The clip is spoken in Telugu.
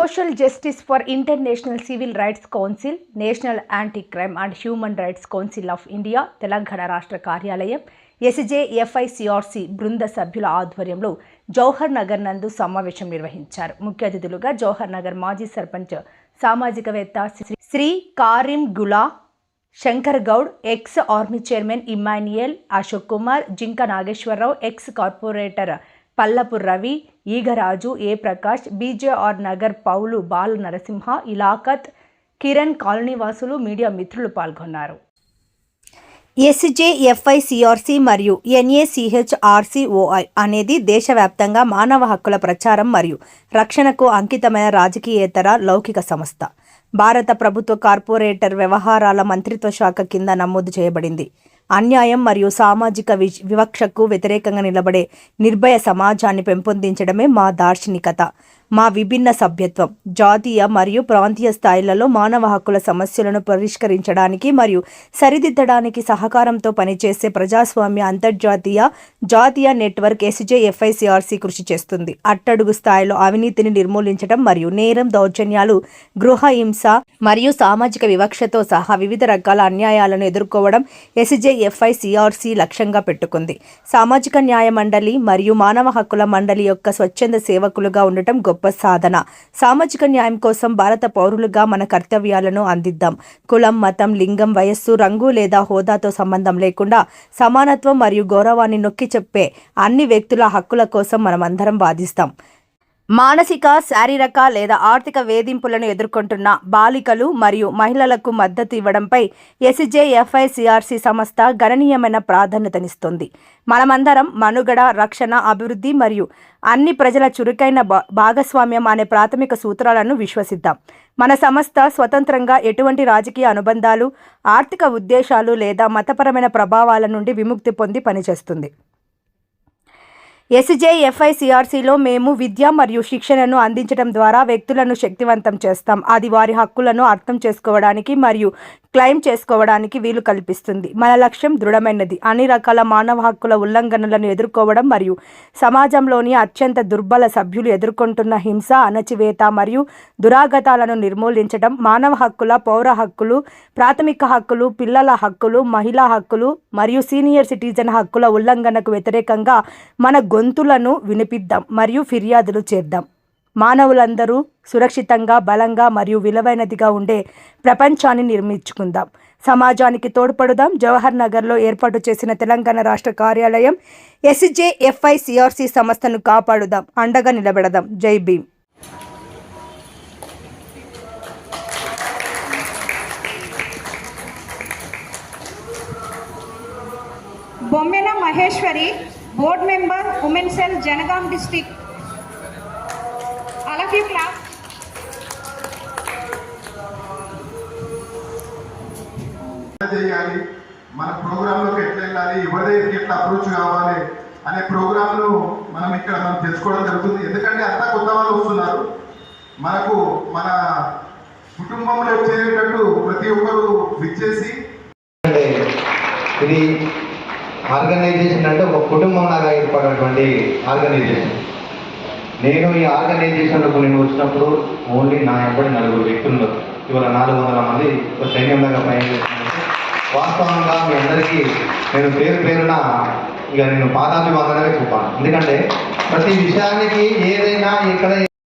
Social justice for international civil rights council national anti crime and human rights council of India Telangana రాష్ట్ర కార్యాలయం ఎస్జే ఎఫ్ఐసిఆర్సి బృంద సభ్యుల ఆధ్వర్యంలో జవహర్ నగర్ నందు సమావేశం నిర్వహించారు. ముఖ్య అతిథులుగా జవహర్ నగర్ మాజీ సర్పంచ్ సామాజికవేత్త Shri- Shri కారిం గులా Shankar Goud ex army chairman Emmanuel Ashok Kumar Jinka Nageswararao ex corporator Pallapu Ravi Eegaraju A Prakash BJR Nagar Paulu Bala Narasimha ఇలాకత్ Kiran కాలనీవాసులు మీడియా మిత్రులు పాల్గొన్నారు. ఎస్జేఎఫ్ఐసిఆర్సి మరియు ఎన్ఏసిహెచ్ఆర్సిఓఐ అనేది దేశవ్యాప్తంగా మానవ హక్కుల ప్రచారం మరియు రక్షణకు అంకితమైన రాజకీయేతర లౌకిక సంస్థ. భారత ప్రభుత్వ కార్పొరేటర్ వ్యవహారాల మంత్రిత్వ శాఖ కింద నమోదు చేయబడింది. అన్యాయం మరియు సామాజిక వి వివక్షకు వ్యతిరేకంగా నిలబడే నిర్భయ సమాజాన్ని పెంపొందించడమే మా దార్శనికత. మా విభిన్న సభ్యత్వం జాతీయ మరియు ప్రాంతీయ స్థాయిలలో మానవ హక్కుల సమస్యలను పరిష్కరించడానికి మరియు సరిదిద్దడానికి సహకారంతో పనిచేసే ప్రజాస్వామ్య అంతర్జాతీయ జాతీయ నెట్వర్క్ ఎస్జేఎఫ్ఐసిఆర్సి కృషి చేస్తుంది. అట్టడుగు స్థాయిలో అవినీతిని నిర్మూలించడం మరియు నేరం దౌర్జన్యాలు గృహ హింస మరియు సామాజిక వివక్షతో సహా వివిధ రకాల అన్యాయాలను ఎదుర్కోవడం ఎస్జేఎఫ్ఐసిఆర్సి లక్ష్యంగా పెట్టుకుంది. సామాజిక న్యాయ మండలి మరియు మానవ హక్కుల మండలి యొక్క స్వచ్ఛంద సేవకులుగా ఉండటం గొప్ప సాధన సామాజిక న్యాయం కోసం భారత పౌరులుగా మన కర్తవ్యాలను అందిద్దాం. కులం మతం లింగం వయస్సు రంగు లేదా హోదాతో సంబంధం లేకుండా సమానత్వం మరియు గౌరవాన్ని నొక్కి చెప్పే అన్ని వ్యక్తుల హక్కుల కోసం మనమందరం వాదిస్తాం. మానసిక శారీరక లేదా ఆర్థిక వేధింపులను ఎదుర్కొంటున్న బాలికలు మరియు మహిళలకు మద్దతు ఇవ్వడంపై ఎస్జేఎఫ్ఐసిఆర్సి సంస్థ గణనీయమైన ప్రాధాన్యతనిస్తుంది. మనమందరం మనుగడ రక్షణ అభివృద్ధి మరియు అన్ని ప్రజల చురుకైన భా- భాగస్వామ్యం అనే ప్రాథమిక సూత్రాలను విశ్వసిద్దాం. మన సంస్థ స్వతంత్రంగా ఎటువంటి రాజకీయ అనుబంధాలు ఆర్థిక ఉద్దేశాలు లేదా మతపరమైన ప్రభావాల నుండి విముక్తి పొంది పనిచేస్తుంది. ఎస్జేఎఫ్ఐసిఆర్సిలో మేము విద్య మరియు శిక్షణను అందించడం ద్వారా వ్యక్తులను శక్తివంతం చేస్తాం. అది వారి హక్కులను అర్థం చేసుకోవడానికి మరియు క్లెయిమ్ చేసుకోవడానికి వీలు కల్పిస్తుంది. మన లక్ష్యం దృఢమైనది. అన్ని రకాల మానవ హక్కుల ఉల్లంఘనలను ఎదుర్కోవడం మరియు సమాజంలోని అత్యంత దుర్బల సభ్యులు ఎదుర్కొంటున్న హింస అణచివేత మరియు దురాగతాలను నిర్మూలించడం మానవ హక్కుల పౌర హక్కులు ప్రాథమిక హక్కులు పిల్లల హక్కులు మహిళా హక్కులు మరియు సీనియర్ సిటిజన్ హక్కుల ఉల్లంఘనకు వ్యతిరేకంగా మన గొంతులను వినిపిద్దాం మరియు ఫిర్యాదులు చేద్దాం. మానవులందరూ సురక్షితంగా బలంగా మరియు విలువైనదిగా ఉండే ప్రపంచాన్ని నిర్మించుకుందాం. సమాజానికి తోడ్పడుదాం. జవహర్ నగర్లో ఏర్పాటు చేసిన తెలంగాణ రాష్ట్ర కార్యాలయం ఎస్జేఎఫ్ఐసిఆర్సి సంస్థను కాపాడుదాం. అండగా నిలబెడదాం. Jai Bhim. Bommena Maheshwari board member women cell Jangaon district you క్లాస్. చేయాలి. మన ప్రోగ్రాంలోకి ఎట్లా వెళ్ళాలి? ఎవరి దగ్గరికి ఎట్లా అప్రోచ్ కావాలి అనే ప్రోగ్రాంను మనం ఇక్కడ మనం తెలుసుకోవడం జరుగుతుంది. ఎందుకంటే అంతా కొత్త వాళ్ళు వస్తున్నారు. మనకు మన కుటుంబంలో చేరేటట్టు ప్రతి ఒక్కరు విచ్చేసి అంటే ఇది ఆర్గనైజేషన్ అంటే ఒక కుటుంబం లాగా ఏర్పడినటువంటి ఆర్గనైజేషన్. నేను ఈ ఆర్గనైజేషన్లకు నేను వచ్చినప్పుడు ఓన్లీ నా ఎంబడి నలుగురు వ్యక్తులు ఇవాళ నాలుగు వందల మంది ఒక సైన్యంలాగా పనిచేస్తున్నారు. వాస్తవంగా మీ అందరికీ నేను పేరు పేరున ఇక నేను పాదాభివందనగా చెప్పాను ఎందుకంటే ప్రతి విషయానికి ఏదైనా ఇక్కడ